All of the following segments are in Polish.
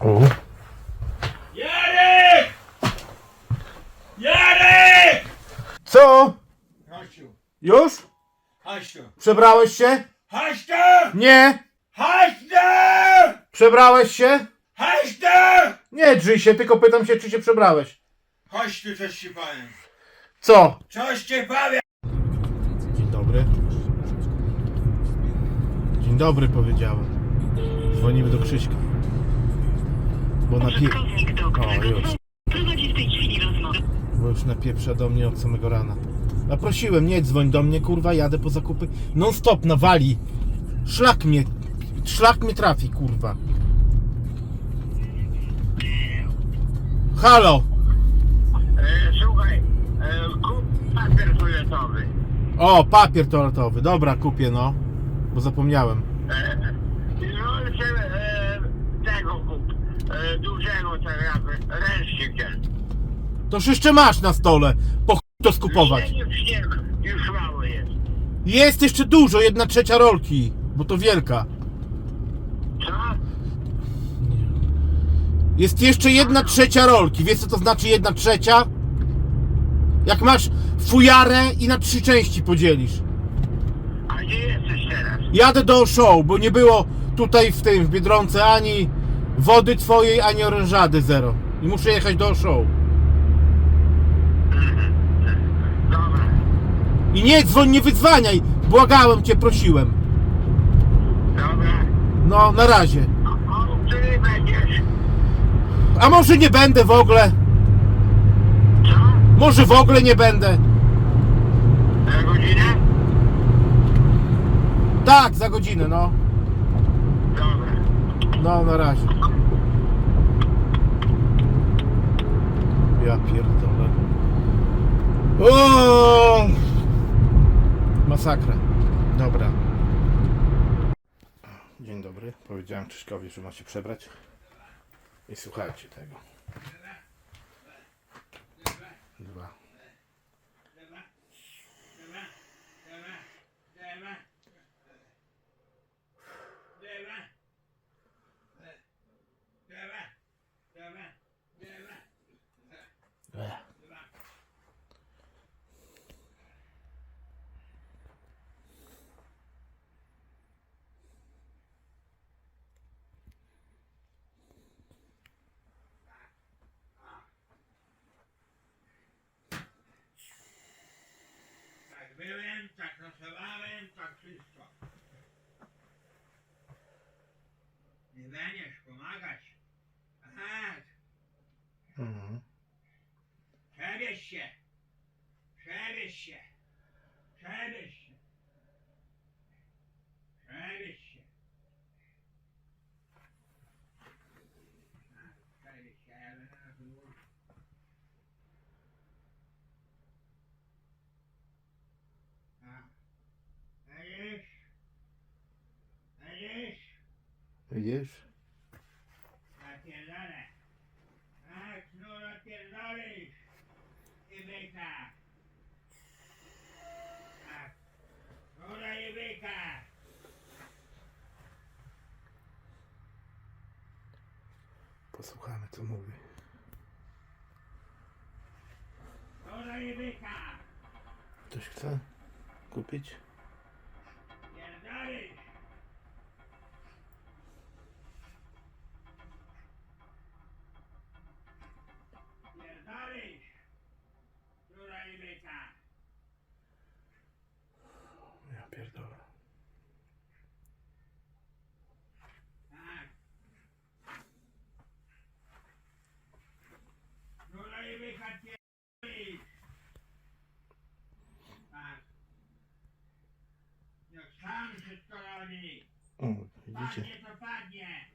O. Jarek! Jarek! Co? Hasiu, Już? Hasiu, Przebrałeś się? Hasiu! Nie. Hasiu! Przebrałeś się? Hasiu! Nie drzyj się, tylko pytam się, czy się przebrałeś. Chodź tu, coś ci powiem. Co? Coś ci powiem. Dzień dobry. Dzień dobry powiedziałem. Dzwonimy do Krzyśka. Bo na pie... Użytkownik do O, którego już. dzwoni prowadzi w tej chwili rozmowę. Bo już napieprza do mnie od samego rana. A prosiłem, nie dzwoń do mnie, kurwa, jadę po zakupy. Non stop, nawali. Szlak mnie, szlak mnie trafi, kurwa. Halo! E, słuchaj, e, kup papier toaletowy. O, papier toaletowy. Dobra, kupię, no. Bo zapomniałem. E, no i się, e, tego kup. E, dużego tego ręcznik ten. Toż jeszcze masz na stole. Po chuj to skupować. Już mały jest. Jest jeszcze dużo, jedna trzecia rolki. Bo to wielka. Co? Jest jeszcze jedna trzecia rolki. Wiesz co to znaczy jedna trzecia? Jak masz fujarę i na trzy części podzielisz. A gdzie jesteś teraz? Jadę do show, bo nie było tutaj w tym w Biedronce ani wody twojej, ani orężady zero. I muszę jechać do show. Dobra. I nie dzwoń, nie wydzwaniaj. Błagałem cię, prosiłem. Dobra. No, na razie. Będziesz? A może nie będę w ogóle? Co? Może w ogóle nie będę? Za godzinę? Tak, za godzinę, no. Dobra. No, na razie. Ja pierdolę. O! Masakra. Dobra. Dzień dobry. Powiedziałem Krzyśkowi, że ma się przebrać. I słuchajcie tego. Dwa. Tak byłem, tak pracowałem, tak wszystko. Nie będziesz pomagać. Tak, Mhm. przebierz się. Przebierz się. Przebierz się. Przebierz się. Tak, Przebierz się, ja będę na podwórku. Tak. Widzisz? Widzisz? Napierdolę. Tak, no. I byka. Tak. Góra i byka. Posłuchamy co mówi. I byka. Ktoś chce kupić? Pierdolisz. Pierdolisz. Góra i byka. Ja pierdolę. Tak. Góra i byka pierdolisz. Tak. Jak sam wszystko robi. O, widzicie? Padnie to padnie.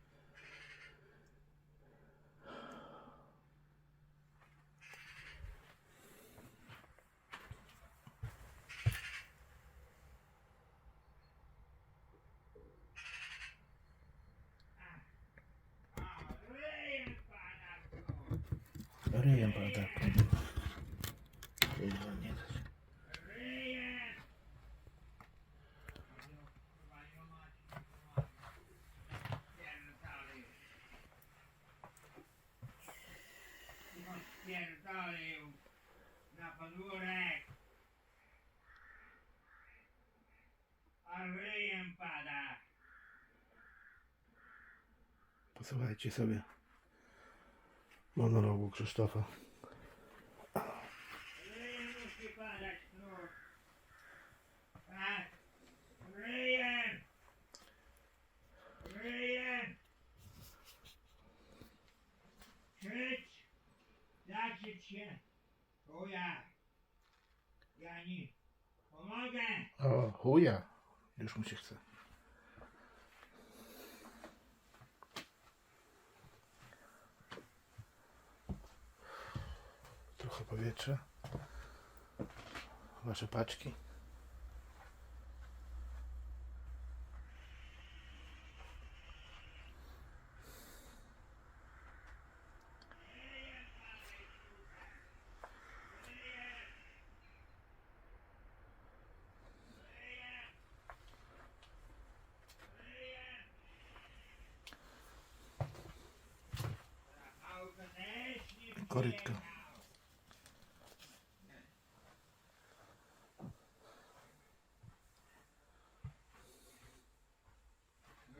O, ryjem pada tu. Ryjem pada. Kurwa, nie da się. Ryjem. Pierdolisz. Posłuchajcie sobie monologu Krzysztofa. Krzycz. Zakrzycz się. To ja. Ja nie. Pomogę. O, chuja. Już mu się chce. Trochę powietrza. Wasze paczki. Korytka. przyjechał.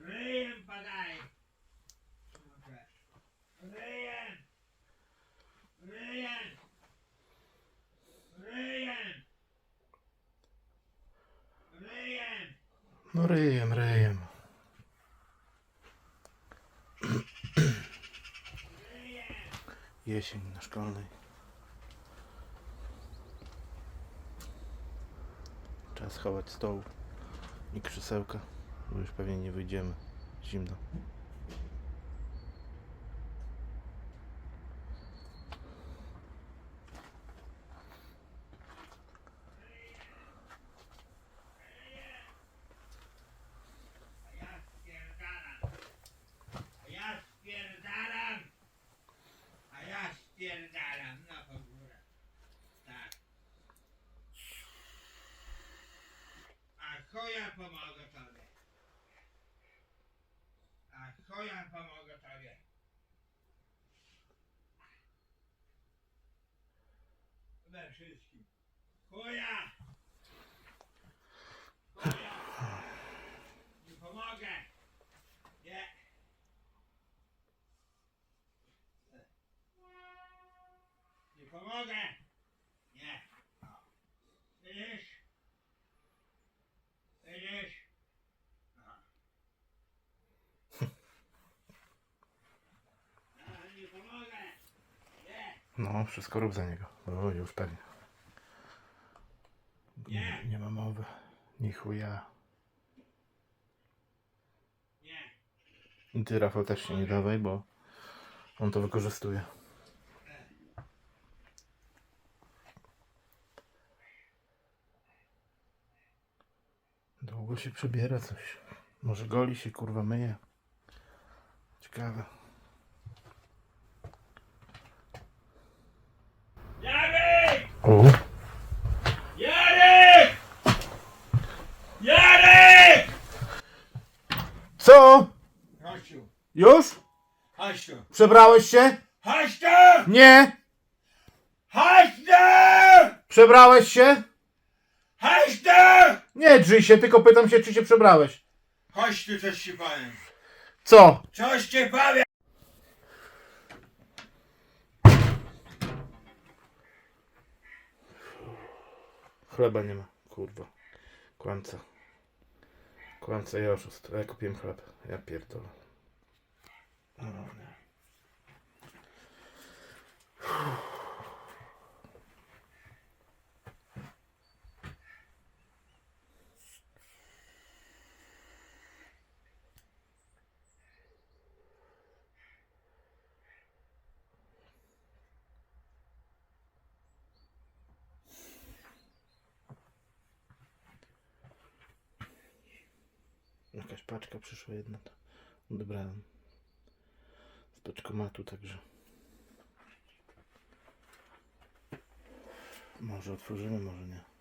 Ryjem padaj. Ryjem. Ryjem. Ryjem. Ryjem. No ryjem, ryjem. Jesień na szkolnej. Czas chować stoł i krzesełka, bo już pewnie nie wyjdziemy. Zimno. A ja spierdalam. A ja spierdalam. A ja spierdalam na pogórę. Tak. A chuja pomogę tobie. A chuja pomogę tobie. We wszystkim. Chuja! Chuja! Nie pomogę! Nie! Nie pomogę! Nie! Widzisz? O. No, nie pomogę! Nie! No, wszystko rób za niego. O, już pewnie. Nie, nie ma mowy. Ni chuja. Nie! I ty, Rafał, też się nie dawaj, bo on to wykorzystuje. Długo się przebiera coś. Może goli się, kurwa, myje. Ciekawe. Jarek! Jarek! Jarek! co? Tu! Już? Tu! Przebrałeś się? Tu! Nie! Tu! Przebrałeś się? Tu! Nie drzyj się, tylko pytam się, czy się przebrałeś. Chodź tu, coś ci powiem. Co? Coś ci powiem! Chleba nie ma, kurwa. Kłamca. Kłamca i oszust. Ja kupiłem chleb. Ja pierdolę. No, nie. Paczka przyszła jedna. To odebrałem. Z paczkomatu także. Może otworzymy, może nie.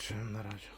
Zacząłem na razie.